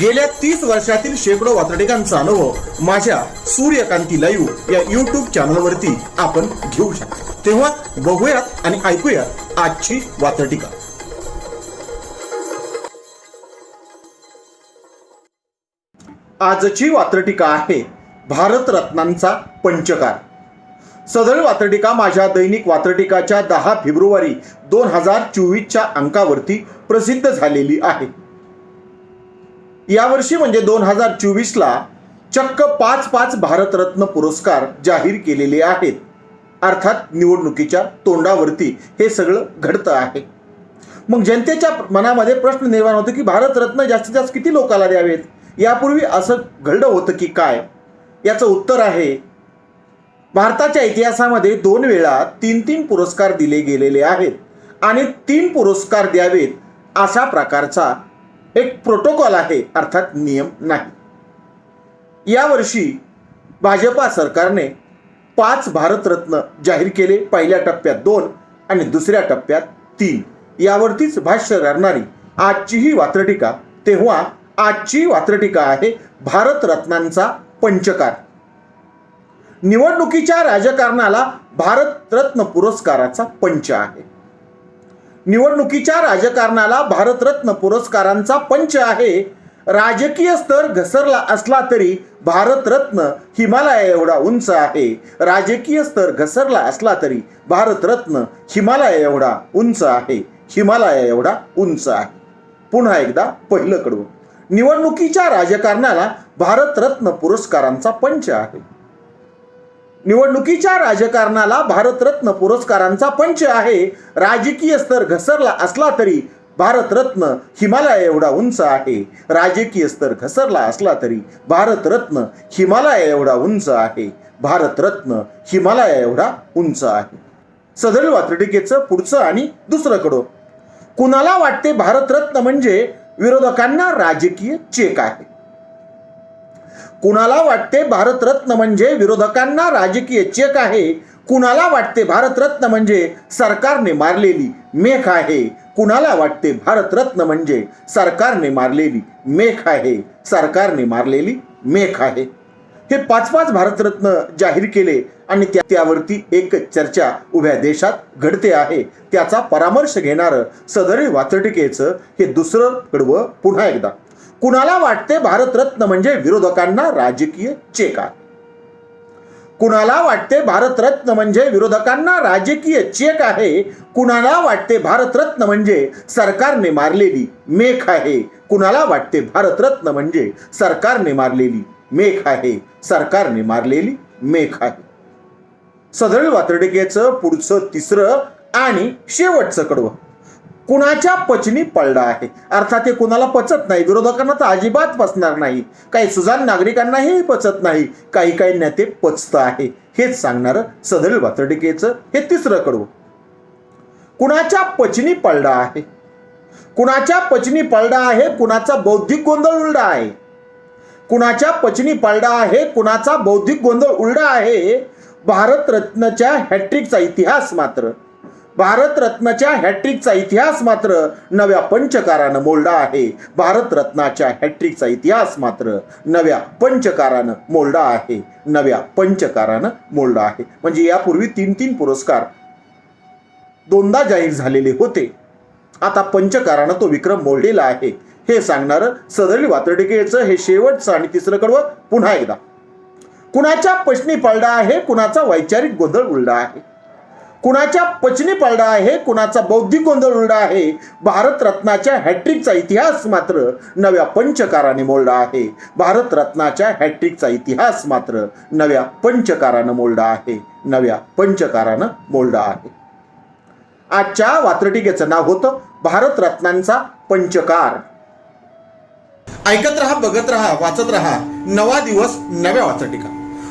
गेल्या तीस वर्षातील शेकडो वातडिकांचा अनुभव माझ्या सूर्यकांती लाईव्ह या युट्यूब चॅनलवरती आपण घेऊ शकता. तेव्हा बघूयात आणि ऐकूयात आजची वातटिका आजची वात्रटिका आहे भारतरत्नांचा पंचकार. सदळ वात्रटिका माझ्या दैनिक वात्रटिकाच्या दहा फेब्रुवारी दोन हजार चोवीसच्या अंकावरती प्रसिद्ध झालेली आहे. यावर्षी म्हणजे दोन हजार चोवीसला चक्क पाच पाच भारतरत्न पुरस्कार जाहीर केलेले आहेत. अर्थात निवडणुकीच्या तोंडावरती हे सगळं घडतं आहे. मग जनतेच्या मनामध्ये प्रश्न निर्माण होतो की भारतरत्न जास्तीत जास्त किती लोकाला द्यावेत? यापूर्वी असं घडलं होतं की काय? याचं उत्तर आहे भारताच्या इतिहासामध्ये दोन वेळा तीन तीन पुरस्कार दिले गेलेले आहेत आणि तीन पुरस्कार द्यावेत अशा प्रकारचा एक प्रोटोकॉल आहे अर्थात नियम नाही. यावर्षी भाजपा सरकारने पाच भारतरत्न जाहीर केले पहिल्या टप्प्यात दोन आणि दुसऱ्या टप्प्यात तीन. यावरतीच भाष्य करणारी आजची ही वात्रटिका तेव्हा आजची वात्रटिका आहे भारतरत्नांचा पंचकार. निवडणुकीच्या राजकारणाला भारतरत्न पुरस्काराचा पंच आहे. निवडणुकीच्या राजकारणाला भारतरत्न पुरस्कारांचा पंच आहे. राजकीय स्तर घसरला असला तरी भारतरत्न हिमालया एवढा उंच आहे. राजकीय स्तर घसरला असला तरी भारतरत्न हिमालया एवढा उंच आहे. हिमालया एवढा उंच आहे. पुन्हा एकदा पहिलं कडवं. निवडणुकीच्या राजकारणाला भारतरत्न पुरस्कारांचा पंच आहे. निवडणुकीच्या राजकारणाला भारतरत्न पुरस्कारांचा पंच आहे. राजकीय स्तर घसरला असला तरी भारतरत्न हिमालया एवढा उंच आहे. राजकीय स्तर घसरला असला तरी भारतरत्न हिमालया एवढा उंच आहे. भारतरत्न हिमालया एवढा उंच आहे. सदरील वात्रटिकेचं पुढचं आणि दुसरं कडो कुणाला वाटते भारतरत्न म्हणजे विरोधकांना राजकीय चेक आहे? कुणाला वाटते भारतरत्न म्हणजे विरोधकांना राजकीय चेक आहे? कुणाला वाटते भारतरत्न म्हणजे सरकारने मारलेली मेख आहे? कुणाला वाटते भारतरत्न म्हणजे सरकारने मारलेली मेख आहे? सरकारने मारलेली मेख आहे. हे पाच पाच भारतरत्न जाहीर केले आणि त्या त्यावरती एक चर्चा उभ्या देशात घडते आहे. त्याचा परामर्श घेणारं सदरी वाचटिकेचं हे दुसरं कडवं पुन्हा एकदा. कुणाला वाटते भारतरत्न म्हणजे विरोधकांना राजकीय चेक? आहे कुणाला वाटते भारतरत्न म्हणजे विरोधकांना राजकीय चेक आहे? कुणाला वाटते भारतरत्न म्हणजे सरकारने मारलेली मेख आहे? कुणाला वाटते भारतरत्न म्हणजे सरकारने मारलेली मेख आहे? सरकारने मारलेली मेख आहे. सदळ वातडिकेचं पुढचं तिसरं आणि शेवटचं कडवं. कुणाच्या पचनी पडला आहे? अर्थात हे कुणाला पचत नाही? विरोधकांना तर अजिबात पचणार नाही. काही सुजाण नागरिकांनाही पचत नाही. काही काही नेते पचत आहे. हेच सांगणारं सदरील वातडिकेचं हे तिसरं कडवं. कुणाच्या पचनी पडला आहे? कुणाच्या पचनी पडला आहे? कुणाचा बौद्धिक गोंधळ उलडा आहे? कुणाच्या पचनी पडला आहे? कुणाचा बौद्धिक गोंधळ उलडा आहे? भारतरत्नच्या हॅट्रिकचा इतिहास मात्र भारतरत्नाच्या हॅट्रिकचा इतिहास मात्र नव्या पंचकारानं मोलडा आहे. भारतरत्नाच्या हॅट्रिकचा इतिहास मात्र नव्या पंचकारानं मोलडा आहे. नव्या पंचकारानं मोलडा आहे. म्हणजे यापूर्वी तीन तीन पुरस्कार दोनदा जाहीर झालेले होते. आता पंचकारानं तो विक्रम मोडलेला आहे. हे सांगणारं सदरी वातडिकेचं हे शेवटचं आणि तिसरं कडवं पुन्हा एकदा. कुणाच्या पचनी पडला आहे? कुणाचा वैचारिक गोंधळ उलडा आहे? कुणाच्या पचनी पडला आहे कुणाचा बौद्धिक गोंधळ उलडा आहे? भारतरत्नाच्या हॅट्रिकचा इतिहास मात्र नव्या पंचकाराने मोडला आहे. भारतरत्नाच्या हॅट्रिकचा इतिहास मात्र नव्या पंचकारानं मोडला आहे. नव्या पंचकारानं मोडला आहे. आजच्या वात्रटिकेचं नाव होतं भारतरत्नांचा पंचकार. ऐकत रहा बघत रहा वाचत रहा. नवा दिवस नव्या वाचटिका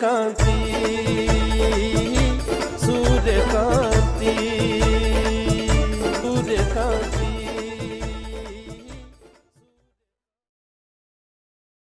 कांसी